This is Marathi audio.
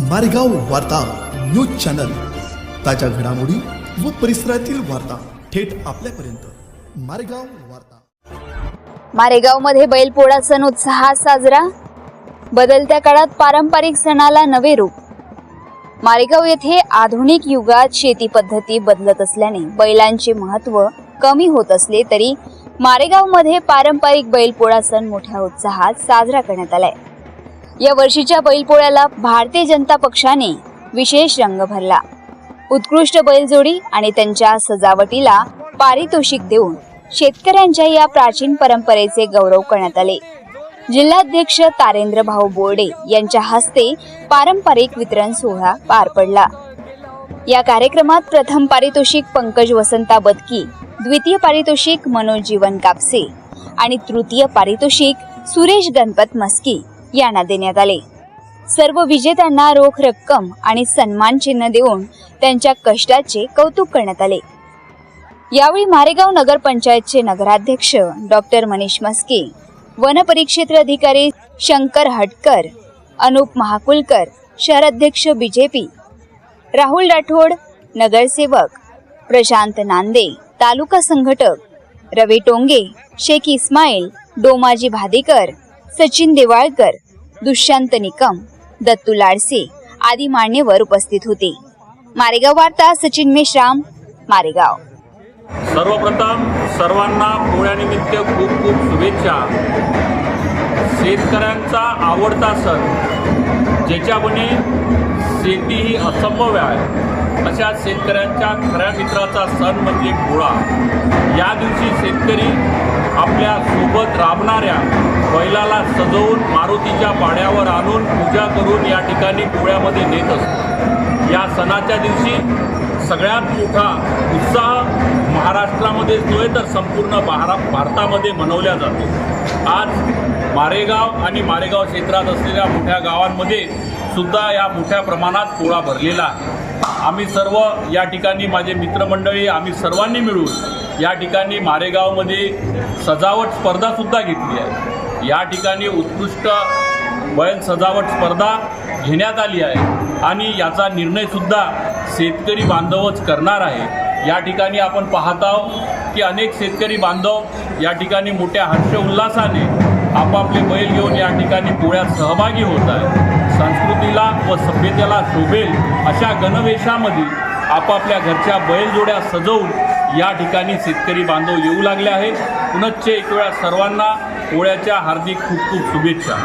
मारेगाव वार्ता न्यूज चॅनल. ताज्या घडामोडी व परिसरातील वार्ता थेट आपल्यापर्यंत. मारेगाव वार्ता. मारेगावमध्ये बैलपोळा सण उत्साहात साजरा. बदलत्या काळात पारंपरिक सणाला नवे रूप. मारेगाव येथे आधुनिक युगात शेती पद्धती बदलत असल्याने बैलांचे महत्त्व कमी होत असले तरी मारेगावमध्ये पारंपरिक बैलपोळा सण मोठ्या उत्साहात साजरा करण्यात आलाय. या वर्षीच्या बैलपोळ्याला भारतीय जनता पक्षाने विशेष रंग भरला. उत्कृष्ट बैलजोडी आणि त्यांच्या सजावटीला पारितोषिक देऊन शेतकऱ्यांच्या या प्राचीन परंपरेचे गौरव करण्यात आले. जिल्हाध्यक्ष तारेंद्र भाऊ बोर्डे यांच्या हस्ते पारंपरिक वितरण सोहळा पार पडला. या कार्यक्रमात प्रथम पारितोषिक पंकज वसंता बदकी द्वितीय पारितोषिक मनोज जीवन कापसे आणि तृतीय पारितोषिक सुरेश गणपत मस्की यांना देण्यात आले. सर्व विजेत्यांना रोख रक्कम आणि सन्मान चिन्ह देऊन त्यांच्या कष्टाचे कौतुक करण्यात आले. यावेळी मारेगाव नगरपंचायतचे नगराध्यक्ष डॉक्टर मनीष मस्के वनपरिक्षेत्र अधिकारी शंकर हटकर अनुप महाकुलकर शहराध्यक्ष बीजेपी राहुल राठोड नगरसेवक प्रशांत नांदे तालुका संघटक रवी टोंगे शेख इस्माईल डोमाजी भादेकर सचिन देवाळकर दुष्यंत निकम दत्तू लाडसे आदी मान्यवर उपस्थित होते. मारेगाव वार्ता सचिन मेश्राम मारेगाव. सर्वप्रथम सर्वांना पोळ्यानिमित्त खूप खूप शुभेच्छा. शेतकऱ्यांचा आवडता सण ज्याच्यामुळे शेती ही असंभव आहे. अशा शेतकऱ्यांच्या खऱ्या मित्राचा सण म्हणजे पोळा. या दिवशी शेतकरी आपल्यासोबत राबणाऱ्या बैलाला सजवून मारुतीच्या पाड्यावर आणून पूजा करून या ठिकाणी पोळ्यामध्ये नेत असतो. या सणाच्या दिवशी सगळ्यात मोठा उत्साह महाराष्ट्रामध्येच नव्हे तर संपूर्ण भारा भारतामध्ये मनवल्या जातो. आज मारेगाव आणि मारेगाव क्षेत्रात असलेल्या मोठ्या गावांमध्ये सुद्धा या मोठ्या प्रमाणात पोळा भरलेला आहे. आम्ही सर्व या ठिकाणी माझे मित्रमंडळी आम्ही सर्वांनी मिळून या ठिकाणी मारेगावमध्ये सजावट स्पर्धासुद्धा घेतली आहे. या ठिकाणी उत्कृष्ट बैल सजावट स्पर्धा घेण्यात आली आहे आणि याचा निर्णयसुद्धा शेतकरी बांधवच करणार आहे. या ठिकाणी आपण पाहत आहोत की अनेक शेतकरी बांधव या ठिकाणी मोठ्या हर्ष उल्हासाने आपापले बैल घेऊन या ठिकाणी पोळ्यात सहभागी होत आहे संस्कृतीला व सभ्यतेला शोभेल अशा गणवेशामध्ये आपापल्या घरच्या बैलजोड्या सजवून या ठिकाणी शेतकरी बांधव येऊ लागले आहेत. पुनश्च एक वेळा सर्वांना पोळ्याच्या हार्दिक खूप खूप शुभेच्छा.